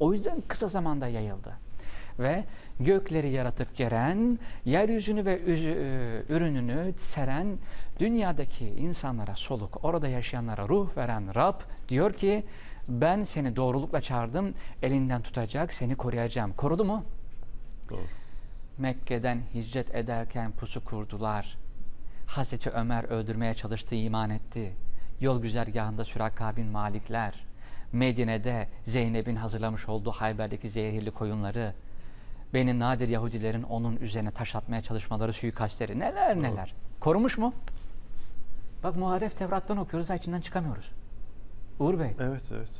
O yüzden kısa zamanda yayıldı. Ve gökleri yaratıp gelen, yeryüzünü ve e, ürününü seren, dünyadaki insanlara soluk, orada yaşayanlara ruh veren Rab diyor ki ben seni doğrulukla çağırdım, elinden tutacak, seni koruyacağım. Korudu mu? Doğru. Mekke'den hicret ederken pusu kurdular. Hazreti Ömer öldürmeye çalıştı, iman etti. Yol güzergahında Süraka bin Malikler, Medine'de Zeynep'in hazırlamış olduğu Hayber'deki zehirli koyunları, Beni Nadir Yahudilerin onun üzerine taş atmaya çalışmaları, suikastleri, neler neler. Korumuş mu? Bak Muharref Tevrat'tan okuyoruz, daha içinden çıkamıyoruz. Uğur Bey, Evet evet.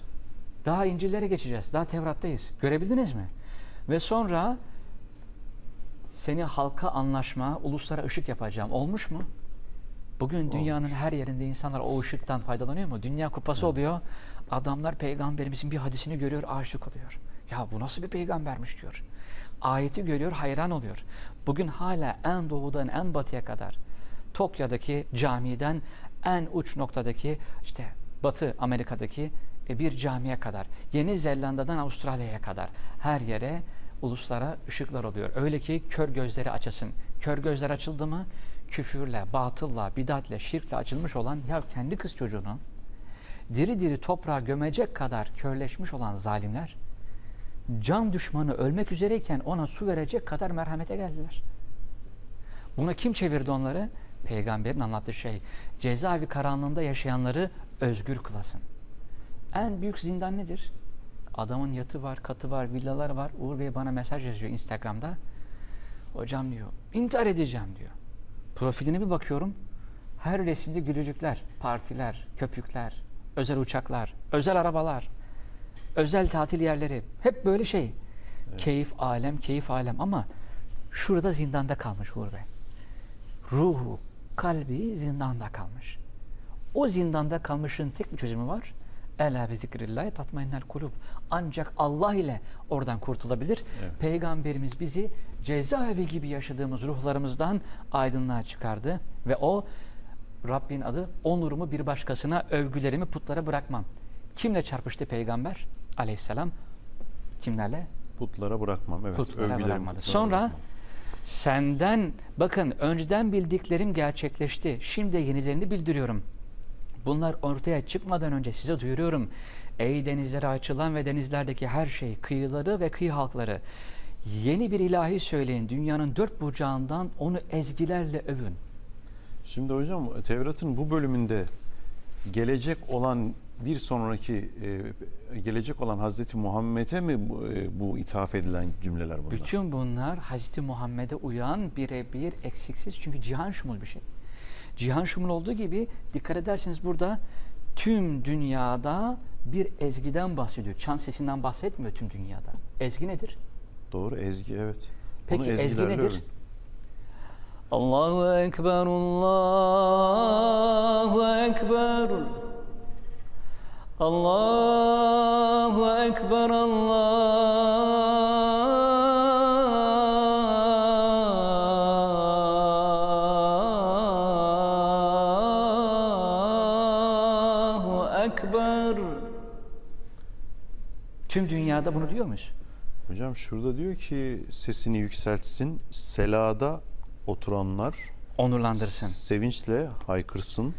daha İncil'lere geçeceğiz. Daha Tevrat'tayız. Görebildiniz mi? Ve sonra seni halka anlaşma, uluslara ışık yapacağım. Olmuş mu? Bugün dünyanın her yerinde insanlar o ışıktan faydalanıyor mu? Dünya kupası oluyor. Adamlar peygamberimizin bir hadisini görüyor, aşık oluyor. Ya bu nasıl bir peygambermiş diyor. Ayeti görüyor, hayran oluyor. Bugün hala en doğudan en batıya kadar Tokyo'daki camiden en uç noktadaki işte Batı Amerika'daki e, bir camiye kadar, Yeni Zelanda'dan Avustralya'ya kadar her yere uluslara ışıklar oluyor. Öyle ki kör gözleri açasın. Kör gözler açıldı mı küfürle, batılla, bidatle, şirkle açılmış olan ya kendi kız çocuğunu diri diri toprağa gömecek kadar körleşmiş olan zalimler can düşmanı ölmek üzereyken ona su verecek kadar merhamete geldiler. Buna kim çevirdi onları? Peygamberin anlattığı şey. Cezaevi karanlığında yaşayanları özgür kılasın. En büyük zindan nedir? Adamın yatı var, katı var, villalar var. Uğur Bey bana mesaj yazıyor Instagram'da. Hocam diyor, intihar edeceğim diyor. Profiline bir bakıyorum. Her resimde gülücükler, partiler, köpükler, özel uçaklar, özel arabalar, özel tatil yerleri. Hep böyle şey. Keyif alem, keyif alem ama şurada zindanda kalmış Uğur Bey. Ruhu, kalbi zindanda kalmış. O zindanda kalmışın tek bir çözümü var. Ela bi zikrillahi tatmainnel kulub. Ancak Allah ile oradan kurtulabilir. Evet. Peygamberimiz bizi cezaevi gibi yaşadığımız ruhlarımızdan aydınlığa çıkardı ve o Rabbin adı onurumu bir başkasına övgülerimi putlara bırakmam. Kimle çarpıştı peygamber aleyhisselam? Kimlerle? Putlara bırakmam. Evet. Putlara bırakmadı. putlara Sonra bırakmam. senden bakın önceden bildiklerim gerçekleşti. Şimdi yenilerini bildiriyorum. Bunlar ortaya çıkmadan önce size duyuruyorum. Ey denizlere açılan ve denizlerdeki her şey, kıyıları ve kıyı halkları. Yeni bir ilahi söyleyin. Dünyanın dört bucağından onu ezgilerle övün. Şimdi hocam Tevrat'ın bu bölümünde gelecek olan bir sonraki e, gelecek olan Hazreti Muhammed'e mi bu, e, bu ithaf edilen cümleler bunlar? Bütün bunlar Hazreti Muhammed'e uyan birebir eksiksiz. Çünkü cihan şumul bir şey. Cihan şumul olduğu gibi dikkat ederseniz burada tüm dünyada bir ezgiden bahsediyor. Çan sesinden bahsetmiyor tüm dünyada. Ezgi nedir? Doğru ezgi evet. Peki ezgi nedir? övün. Allahu Ekber, Allahu Ekber. Allahu Ekber, Allahu Ekber. Tüm dünyada bunu diyor muyuz? Hocam şurada diyor ki sesini yükseltsin, selada oturanlar Onurlandırsın. sevinçle haykırsın.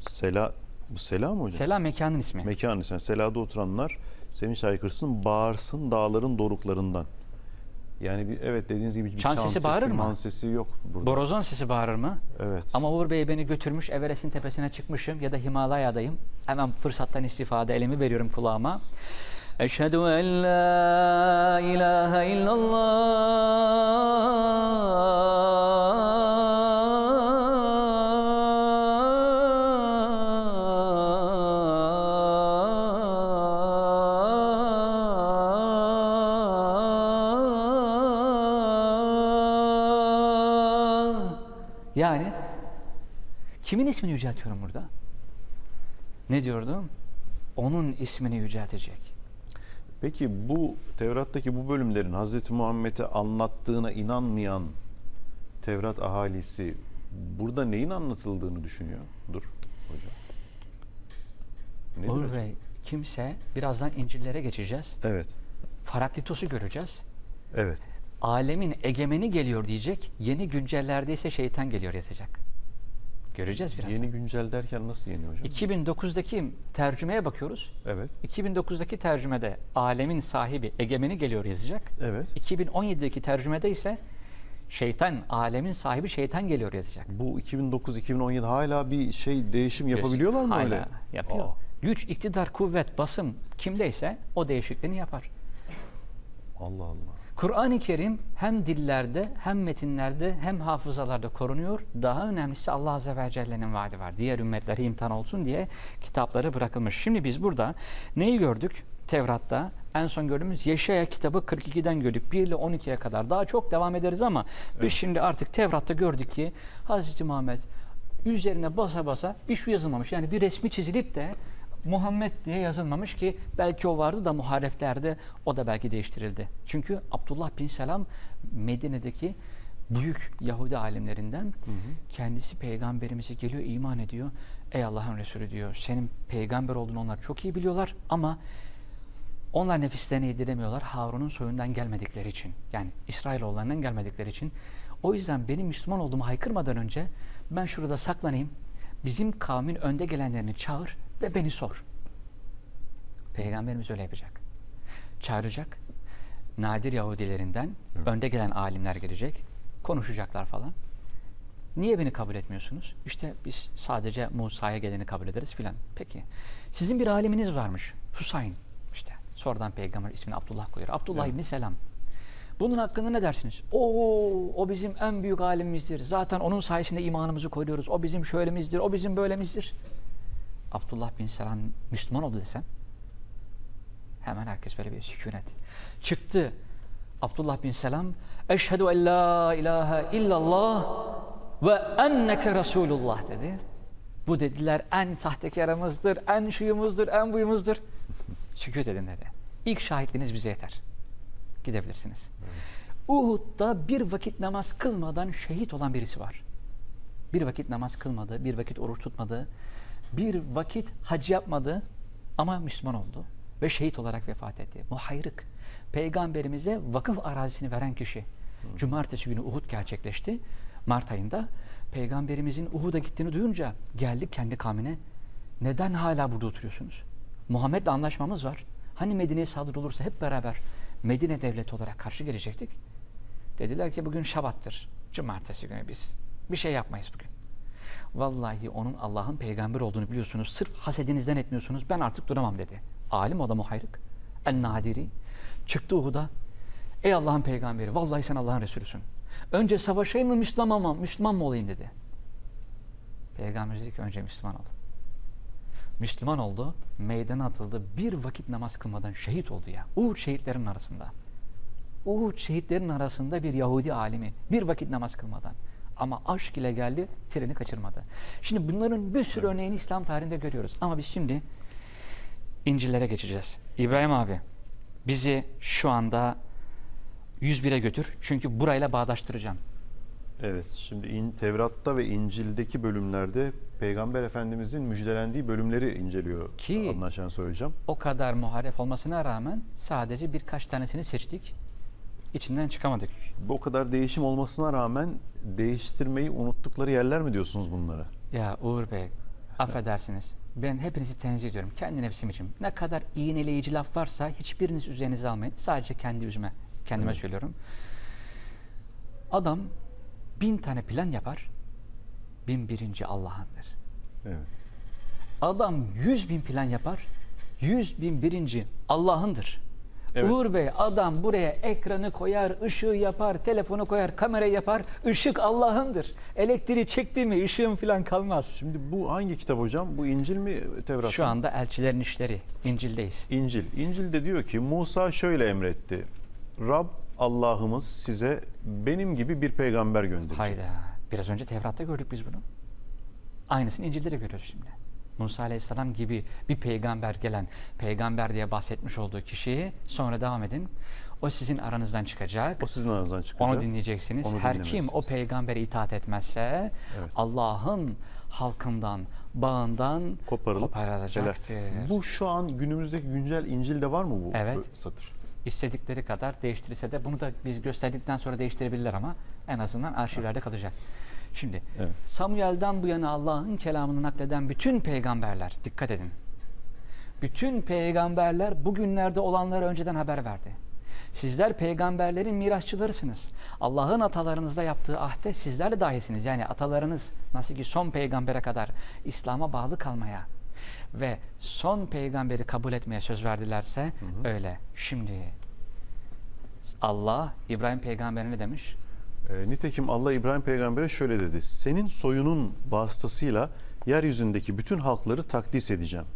Sela bu sela mı hocam? Selam mekanın ismi. Mekanı sen selada oturanlar sevinç haykırsın, bağırsın dağların doruklarından. Yani bir, evet dediğiniz gibi bir Çan sesi bağırır mı? man sesi yok burada. Borazon sesi bağırır mı? evet. Ama Uğur Bey beni götürmüş Everest'in tepesine çıkmışım ya da Himalaya'dayım. Hemen fırsattan istifade elimi veriyorum kulağıma. Eşhedü en la ilahe illallah. Yani kimin ismini yüceltiyorum burada? Ne diyordum? Onun ismini yüceltecek. Peki bu Tevrat'taki bu bölümlerin Hazreti Muhammed'e anlattığına inanmayan Tevrat ahalisi burada neyin anlatıldığını düşünüyor? Dur hocam. Nedir Uğur? Bey, kimse birazdan İncil'lere geçeceğiz. Evet. Faraklitos'u göreceğiz. Evet. Alemin egemeni geliyor diyecek. Yeni güncellerde ise şeytan geliyor yazacak. Göreceğiz biraz. Yeni güncel derken nasıl yeni hocam? 2009'daki tercümeye bakıyoruz. Evet. 2009'daki tercümede alemin sahibi egemeni geliyor yazacak. Evet. 2017'deki tercümede ise şeytan, alemin sahibi şeytan geliyor yazacak. Bu 2009-2017 hala bir şey değişim yapabiliyorlar mı Hala öyle? Yapıyor. Aa, Güç, iktidar, kuvvet, basım kimdeyse o değişikliğini yapar. Allah Allah. Kur'an-ı Kerim hem dillerde hem metinlerde hem hafızalarda korunuyor. Daha önemlisi Allah Azze ve Celle'nin vaadi var. Diğer ümmetlere imtihan olsun diye kitapları bırakılmış. Şimdi biz burada neyi gördük? Tevrat'ta en son gördüğümüz Yeşaya kitabı 42'den gördük. 1 ile 12'ye kadar. Daha çok devam ederiz ama biz şimdi artık Tevrat'ta gördük ki Hazreti Muhammed üzerine basa basa bir şu yazılmamış. Yani bir resmi çizilip de Muhammed diye yazılmamış ki belki o vardı da muhareflerde o da belki değiştirildi. Çünkü Abdullah bin Selam Medine'deki büyük Yahudi alimlerinden kendisi peygamberimize geliyor iman ediyor. Ey Allah'ın Resulü diyor senin peygamber olduğunu onlar çok iyi biliyorlar ama onlar nefislerine yediremiyorlar Harun'un soyundan gelmedikleri için. Yani İsrailoğullarından gelmedikleri için. O yüzden benim Müslüman olduğumu haykırmadan önce ben şurada saklanayım. Bizim kavmin önde gelenlerini çağır ve beni sor. Peygamberimiz öyle yapacak. Çağıracak. Nadir Yahudilerinden Evet. önde gelen alimler gelecek. Konuşacaklar falan. Niye beni kabul etmiyorsunuz? İşte biz sadece Musa'ya geleni kabul ederiz filan. Peki. Sizin bir aliminiz varmış. Husayn. İşte sonradan peygamber ismini Abdullah koyuyor. Abdullah Evet. İbni Selam. Bunun hakkında ne dersiniz? Oo, o bizim en büyük alimimizdir. Zaten onun sayesinde imanımızı koruyoruz. O bizim şöylemizdir, o bizim böylemizdir. Abdullah bin Selam Müslüman oldu desem hemen herkes böyle bir sükunet. Çıktı Abdullah bin Selam Eşhedü en la ilahe illallah ve enneke Resulullah dedi. Bu dediler en sahtekarımızdır, en şuyumuzdur, en buyumuzdur. Sükut edin dedi. İlk şahitliğiniz bize yeter. Gidebilirsiniz. Uhud'da bir vakit namaz kılmadan şehit olan birisi var. Bir vakit namaz kılmadı, bir vakit oruç tutmadı, bir vakit hac yapmadı ama Müslüman oldu ve şehit olarak vefat etti. Muhayrık. Peygamberimize vakıf arazisini veren kişi. Cumartesi günü Uhud gerçekleşti. Mart ayında. Peygamberimizin Uhud'a gittiğini duyunca geldik kendi kavmine. Neden hala burada oturuyorsunuz? Muhammed'le anlaşmamız var. Hani Medine'ye saldırı olursa hep beraber Medine devleti olarak karşı gelecektik. Dediler ki bugün şabattır. Cumartesi günü biz bir şey yapmayız bugün. Vallahi onun Allah'ın peygamber olduğunu biliyorsunuz. Sırf hasedinizden etmiyorsunuz. Ben artık duramam dedi. Alim o da muhayrık. El Nadiri. Çıktı Uhud'a. Ey Allah'ın peygamberi. Vallahi sen Allah'ın Resulüsün. Önce savaşayım mı Müslüman mı, Müslüman mı olayım dedi. Peygamber dedi ki önce Müslüman ol. Müslüman oldu. Meydana atıldı. Bir vakit namaz kılmadan şehit oldu ya. Uhud şehitlerin arasında. Uhud şehitlerin arasında bir Yahudi alimi. Bir vakit namaz kılmadan. Ama aşk ile geldi, treni kaçırmadı. Şimdi bunların bir sürü örneğini İslam tarihinde görüyoruz. Ama biz şimdi İncil'lere geçeceğiz. İbrahim abi, bizi şu anda 101'e götür. Çünkü burayla bağdaştıracağım. Evet. Şimdi in, Tevrat'ta ve İncil'deki bölümlerde Peygamber Efendimizin müjdelendiği bölümleri inceliyor Ki- anlaşan söyleyeceğim. O kadar muharef olmasına rağmen sadece birkaç tanesini seçtik. İçinden çıkamadık. Bu kadar değişim olmasına rağmen değiştirmeyi unuttukları yerler mi diyorsunuz bunlara? Ya Uğur Bey, affedersiniz. Ben hepinizi tenzih ediyorum. Kendi nefsim için. Ne kadar iğneleyici laf varsa hiçbiriniz üzerinize almayın. Sadece kendi yüzüme, kendime Evet. söylüyorum. Adam bin tane plan yapar. Bin birinci Allah'ındır. Evet. Adam yüz bin plan yapar. Yüz bin birinci Allah'ındır. Evet. Uğur Bey adam buraya ekranı koyar, ışığı yapar, telefonu koyar, kamerayı yapar. Işık Allah'ındır. Elektriği çekti mi ışığın falan kalmaz. Şimdi bu hangi kitap hocam? Bu İncil mi Tevrat mı? Şu anda elçilerin işleri. İncil'deyiz. İncil. İncil'de diyor ki Musa şöyle emretti. Rab Allah'ımız size benim gibi bir peygamber gönderecek. Hayda. Biraz önce Tevrat'ta gördük biz bunu. Aynısını İncil'de de görüyoruz şimdi. Musa Aleyhisselam gibi bir peygamber gelen peygamber diye bahsetmiş olduğu kişiyi sonra devam edin. O sizin aranızdan çıkacak. O sizin aranızdan çıkacak. Onu dinleyeceksiniz. Onu Her kim o peygambere itaat etmezse Evet. Allah'ın halkından, bağından Koparılıp koparılacaktır. helal. Bu şu an günümüzdeki güncel İncil'de var mı bu Evet. satır? İstedikleri kadar değiştirirse de bunu da biz gösterdikten sonra değiştirebilirler ama en azından arşivlerde kalacak. Şimdi Evet. Samuel'den bu yana Allah'ın kelamını nakleden bütün peygamberler dikkat edin. Bütün peygamberler bugünlerde olanları önceden haber verdi. Sizler peygamberlerin mirasçılarısınız. Allah'ın atalarınızda yaptığı ahde sizler de dahilsiniz. Yani atalarınız nasıl ki son peygambere kadar İslam'a bağlı kalmaya ve son peygamberi kabul etmeye söz verdilerse öyle. Şimdi Allah İbrahim peygamberine ne demiş? E, nitekim Allah İbrahim peygambere şöyle dedi. Senin soyunun vasıtasıyla yeryüzündeki bütün halkları takdis edeceğim.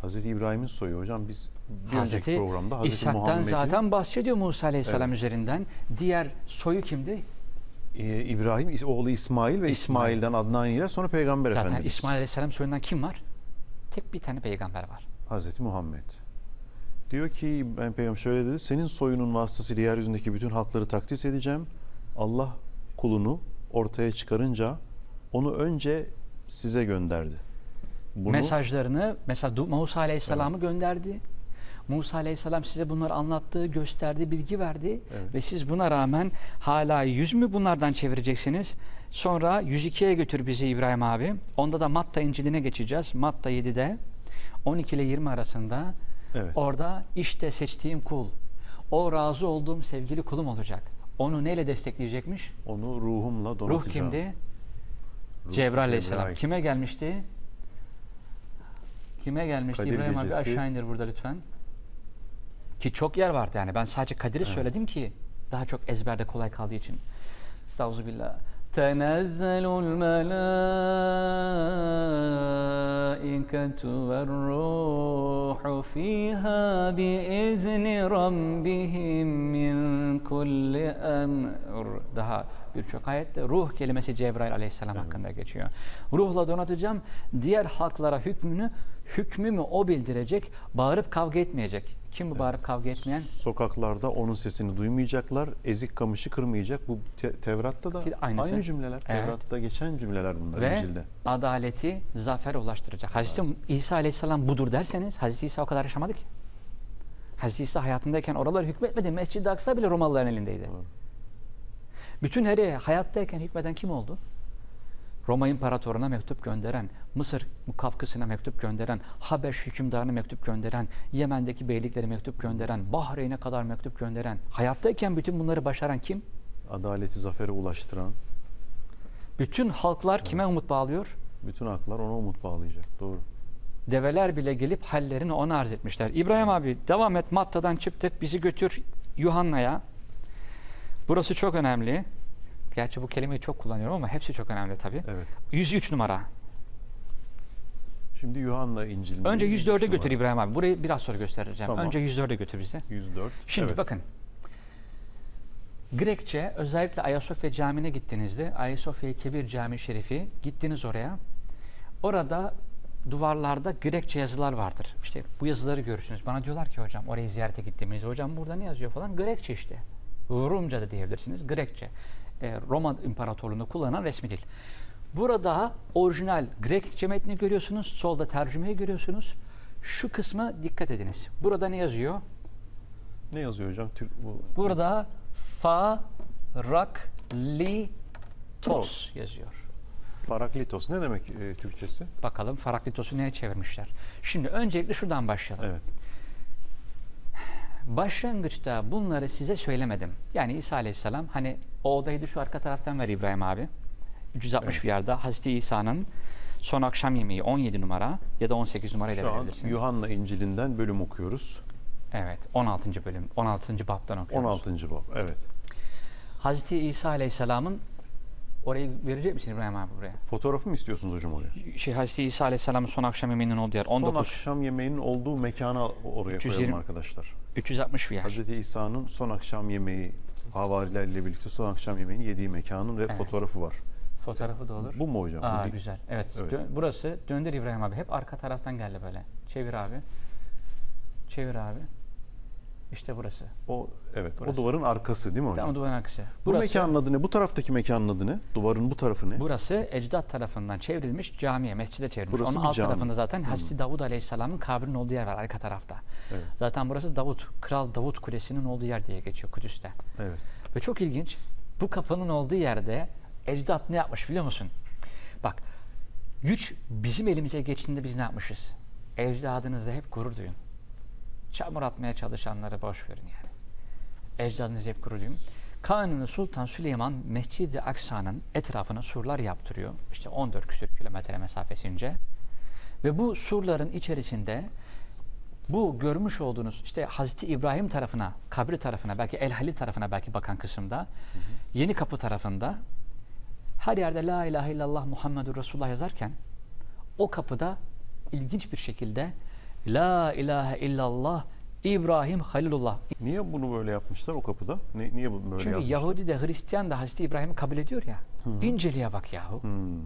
Hazreti İbrahim'in soyu hocam biz bir önceki Hazreti programda Hazreti İshak'tan Muhammed'in zaten bahsediyor Musa Aleyhisselam Evet. üzerinden. Diğer soyu kimdi? e, İbrahim oğlu İsmail ve İsmail. İsmail'den Adnan ile sonra Peygamber Zaten Efendimiz İsmail Aleyhisselam soyundan kim var? Tek bir tane peygamber var. Hazreti Muhammed. Diyor ki ben peygamber şöyle dedi. Senin soyunun vasıtasıyla yeryüzündeki bütün halkları takdis edeceğim. Allah kulunu ortaya çıkarınca onu önce size gönderdi. Bunu Mesajlarını mesela Musa Aleyhisselam'ı gönderdi. Musa Aleyhisselam size bunları anlattı, gösterdi, bilgi verdi Evet. ve siz buna rağmen hala yüz mü bunlardan çevireceksiniz? Sonra 102'ye götür bizi İbrahim abi. Onda da Matta İncil'ine geçeceğiz. Matta 7'de 12 ile 20 arasında Evet. Orada işte seçtiğim kul, o razı olduğum sevgili kulum olacak. Onu neyle destekleyecekmiş? Onu ruhumla donatacağım. Ruh kimdi? Ruh, Cebrail aleyhisselam. Kime gelmişti? Kime gelmişti? Kadir İbrahim gecesi. abi aşağı indir burada lütfen. Ki çok yer vardı yani. Ben sadece Kadir'i evet. söyledim ki daha çok ezberde kolay kaldığı için. Estağfirullah. Tenezzelul melâ الملائكة والروح فيها بإذن ربهم من كل أمر daha birçok ayette ruh kelimesi Cebrail aleyhisselam hakkında geçiyor. Ruhla donatacağım diğer halklara hükmünü hükmümü o bildirecek bağırıp kavga etmeyecek. Kim bu bağırıp kavga etmeyen? Sokaklarda onun sesini duymayacaklar. Ezik kamışı kırmayacak. Bu te- Tevrat'ta da aynısı. aynı cümleler. Evet. Tevrat'ta geçen cümleler bunlar ve İncil'de. adaleti zafer ulaştıracak. Hazreti İsa Aleyhisselam budur derseniz Hazreti İsa o kadar yaşamadı ki. Hazreti İsa hayatındayken oralar hükmetmedi. Mescid-i Aksa bile Romalıların elindeydi. Doğru. Bütün her hayattayken hükmeden kim oldu? Roma İmparatoruna mektup gönderen, Mısır Kafkasına mektup gönderen, Habeş hükümdarına mektup gönderen, Yemen'deki beyliklere mektup gönderen, Bahreyn'e kadar mektup gönderen, hayattayken bütün bunları başaran kim? Adaleti zafere ulaştıran Bütün halklar kime umut bağlıyor? bütün haklar ona umut bağlayacak. Doğru. Develer bile gelip hallerini ona arz etmişler. İbrahim abi devam et Matta'dan çıktık bizi götür Yuhanna'ya. Burası çok önemli. Gerçi bu kelimeyi çok kullanıyorum ama hepsi çok önemli tabii. Evet. 103 numara. Şimdi Yuhanna İncil'inde Önce 104'e 103 götür. İbrahim abi. Burayı biraz sonra göstereceğim. Tamam. Önce 104'e götür bizi. 104. Şimdi evet. bakın. Grekçe özellikle Ayasofya Camii'ne gittiğinizde Ayasofya Kebir Camii Şerifi gittiniz oraya. Orada duvarlarda Grekçe yazılar vardır. İşte bu yazıları görürsünüz. Bana diyorlar ki hocam orayı ziyarete gittiğimizde hocam burada ne yazıyor falan. Grekçe işte. Rumca da diyebilirsiniz. Grekçe. Ee, Roma İmparatorluğu'nda kullanılan resmi dil. Burada orijinal Grekçe metni görüyorsunuz. Solda tercümeyi görüyorsunuz. Şu kısmı dikkat ediniz. Burada ne yazıyor? Ne yazıyor hocam? Türk, bu, Burada fa rak li tos yazıyor. Paraklitos ne demek e, Türkçesi? Bakalım Faraklitos'u neye çevirmişler. Şimdi öncelikle şuradan başlayalım. Evet. Başlangıçta bunları size söylemedim. Yani İsa Aleyhisselam hani o odayı da şu arka taraftan ver İbrahim abi. 360 Evet. bir yerde Hazreti İsa'nın son akşam yemeği 17 numara ya da 18 numarayla Şu an verebilirsin. Yuhanna İncil'inden bölüm okuyoruz. Evet 16. bölüm 16. babtan okuyoruz. 16. bab. Evet. Hazreti İsa Aleyhisselam'ın orayı verecek misin İbrahim abi buraya? Fotoğrafı mı istiyorsunuz hocam oraya? Şey Hazreti İsa Aleyhisselam'ın son akşam yemeğinin olduğu yer Son 19 akşam yemeğinin olduğu mekana oraya 320. koyalım arkadaşlar. 360 bir yer. Hazreti İsa'nın son akşam yemeği havarilerle birlikte son akşam yemeğini yediği mekanın ve Evet. fotoğrafı var. Fotoğrafı da olur. Bu mu hocam? Aa güzel. Evet. Evet. Dö- burası döndür İbrahim abi. Hep arka taraftan geldi böyle. Çevir abi. Çevir abi. İşte burası. O evet. Burası. O duvarın arkası değil mi hocam? Tam duvarın arkası. Bu Burası, mekanın adı ne? Bu taraftaki mekanın adı ne? Duvarın bu tarafı ne? burası ecdat tarafından çevrilmiş camiye, mescide çevrilmiş. Burası Onun alt cami. tarafında zaten Hazreti Davud Aleyhisselam'ın kabrinin olduğu yer var arka tarafta. Evet. Zaten burası Davut, Kral Davut Kulesi'nin olduğu yer diye geçiyor Kudüs'te. Evet. Ve çok ilginç. Bu kapının olduğu yerde ecdat ne yapmış biliyor musun? Bak güç bizim elimize geçtiğinde biz ne yapmışız? Ecdadınızla hep gurur duyun. Çamur atmaya çalışanları boş verin yani. Ecdadınızla hep gurur duyun. Kanuni Sultan Süleyman Mescid-i Aksa'nın etrafına surlar yaptırıyor. İşte 14 küsür kilometre mesafesince. Ve bu surların içerisinde bu görmüş olduğunuz işte Hazreti İbrahim tarafına, kabri tarafına, belki El Halil tarafına belki bakan kısımda, Yeni Kapı tarafında her yerde La ilahe illallah Muhammedur Resulullah yazarken o kapıda ilginç bir şekilde La ilahe illallah İbrahim Halilullah. Niye bunu böyle yapmışlar o kapıda? Ne, niye bu böyle Çünkü yazmışlar? Yahudi de Hristiyan da Hazreti İbrahim'i kabul ediyor ya. İnceliğe bak yahu. Hmm.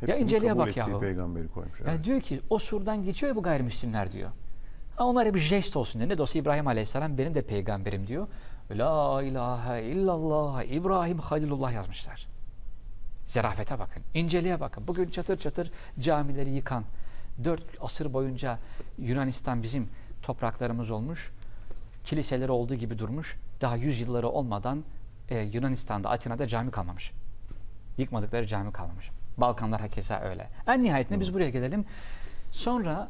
Hepsinin inceliğe kabul bak yahu. peygamberi koymuş. Evet. Yani diyor ki o surdan geçiyor ya bu gayrimüslimler diyor. Ha onlara bir jest olsun diyor. Ne de olsa İbrahim Aleyhisselam benim de peygamberim diyor. La ilahe illallah İbrahim Halilullah yazmışlar. Zerafete bakın. inceliğe bakın. Bugün çatır çatır camileri yıkan, dört asır boyunca Yunanistan bizim topraklarımız olmuş. Kiliseleri olduğu gibi durmuş. Daha yüz yılları olmadan e, Yunanistan'da, Atina'da cami kalmamış. Yıkmadıkları cami kalmamış. Balkanlar hakeza öyle. En nihayetinde biz buraya gelelim. Sonra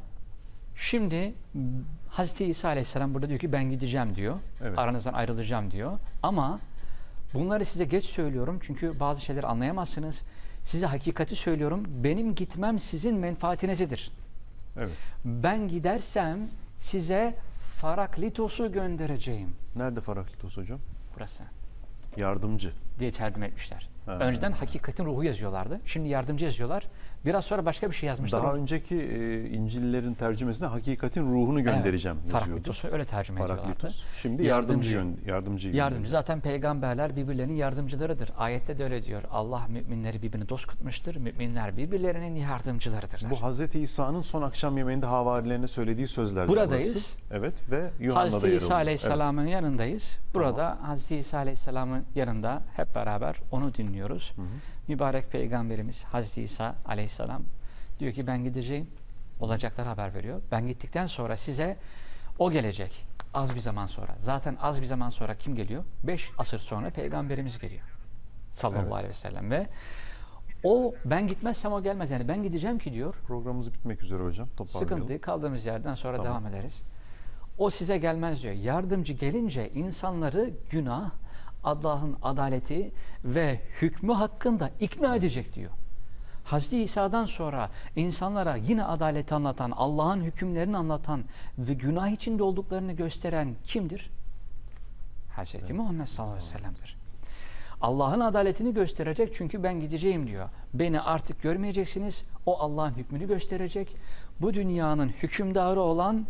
şimdi Hazreti İsa Aleyhisselam burada diyor ki ben gideceğim diyor. Evet. Aranızdan ayrılacağım diyor. Ama bunları size geç söylüyorum çünkü bazı şeyleri anlayamazsınız. Size hakikati söylüyorum. Benim gitmem sizin menfaatinizedir. Evet. Ben gidersem size Faraklitos'u göndereceğim. Nerede Faraklitos hocam? Burası Yardımcı. diye tercüme etmişler. Ha. Önceden hakikatin ruhu yazıyorlardı. Şimdi yardımcı yazıyorlar. Biraz sonra başka bir şey yazmışlar. Daha önceki e, İncil'lerin tercümesinde hakikatin ruhunu göndereceğim Evet, yazıyordu. Öyle tercüme ediyorlardı. Şimdi yardımcı Yardımcı. yön- yardımcı. Yardımcı. Zaten peygamberler birbirlerinin yardımcılarıdır. Ayette de öyle diyor. Allah müminleri birbirine dost tutmuştur. Müminler birbirlerinin yardımcılarıdırlar. Bu Hazreti İsa'nın son akşam yemeğinde havarilerine söylediği sözler. Buradayız. Evet ve Yuhanna'da yer İsa. Aleyhisselam'ın yanındayız. Burada Hazreti İsa Aleyhisselam'ın yanında hep beraber onu dinliyoruz. Mübarek peygamberimiz Hazreti İsa Aleyhisselam diyor ki ben gideceğim. Olacaklar haber veriyor. Ben gittikten sonra size o gelecek. Az bir zaman sonra. Zaten az bir zaman sonra kim geliyor? Beş asır sonra peygamberimiz geliyor. Sallallahu Evet. aleyhi ve sellem ve o ben gitmezsem o gelmez. Yani ben gideceğim ki diyor. Programımız bitmek üzere hocam. Sıkıntı. Kaldığımız yerden sonra Tamam. devam ederiz. O size gelmez diyor. Yardımcı gelince insanları günah, Allah'ın adaleti ve hükmü hakkında ikna edecek diyor. Hazreti İsa'dan sonra insanlara yine adaleti anlatan, Allah'ın hükümlerini anlatan ve günah içinde olduklarını gösteren kimdir? Hazreti Muhammed sallallahu aleyhi ve sellem'dir. Allah'ın adaletini gösterecek çünkü ben gideceğim diyor. Beni artık görmeyeceksiniz. O Allah'ın hükmünü gösterecek. Bu dünyanın hükümdarı olan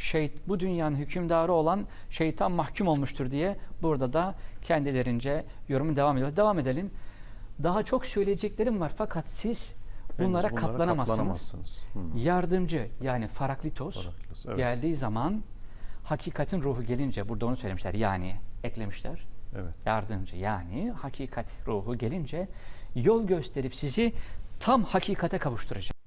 şey, bu dünyanın hükümdarı olan şeytan mahkum olmuştur diye burada da kendilerince yorumu devam ediyor. Devam edelim. Daha çok söyleyeceklerim var fakat siz Henüz bunlara, katlanamazsınız. katlanamazsınız. Hı. Yardımcı yani Faraklitos Paraklitos, evet. geldiği zaman hakikatin ruhu gelince burada onu söylemişler yani eklemişler Evet. yardımcı yani hakikat ruhu gelince yol gösterip sizi tam hakikate kavuşturacak.